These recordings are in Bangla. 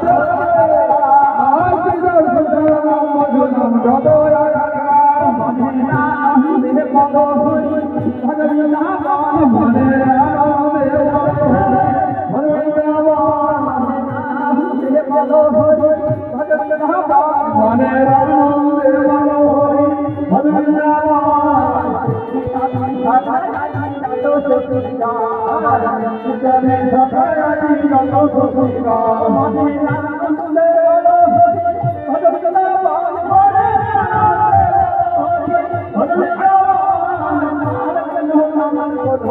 Brother! ਸੋ ਸੁਖਾ ਮਨ ਰਾਮ ਸੁਖਾ ਮਨ ਰਾਮ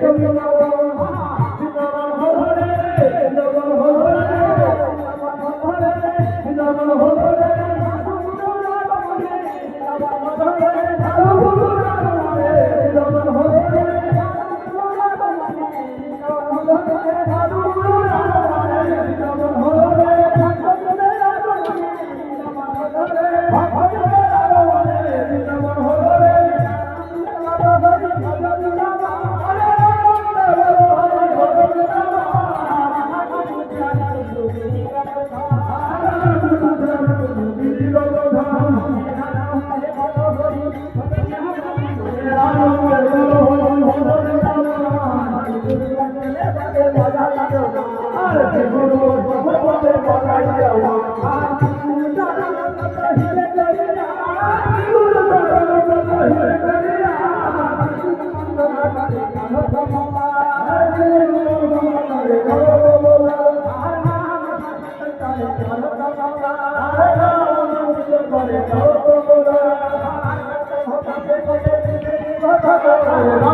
করবে Oh,